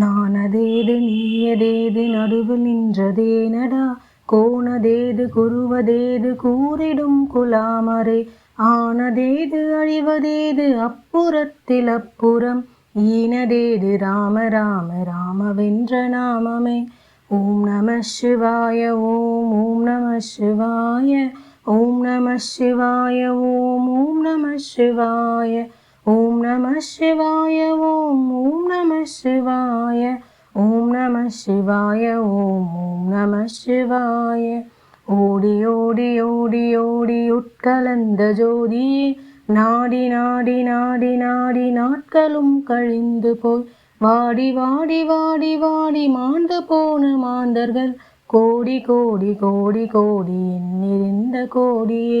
நானதேது நீயதேது நடுவில் நின்றதேனடா கோணதேது குருவதேது கூறிடும் குலாமரே. ஆனதேது அழிவதேது அப்புறத்தில் அப்புறம். ஈனதேது ராம ராம ராமவென்ற நாமமே. ஓம் நம சிவாய ஓம் ஓம் நம சிவாய. ஓம் நம சிவாய ஓம் ஓம் நம சிவாய. ஓம் நம சிவாய ஓம் ஓம் நம சிவாய ஓம் நம சிவாய ஓம் ஓம் நம சிவாய. ஓடி ஓடி ஓடி ஓடி உட்கலந்த ஜோதியே நாடி நாடி நாடி நாடி நாட்களும் கழிந்து போய் வாடி வாடி வாடி வாடி மாண்டு போன மாந்தர்கள் கோடி கோடி கோடி கோடி எண்ணிருந்த கோடியே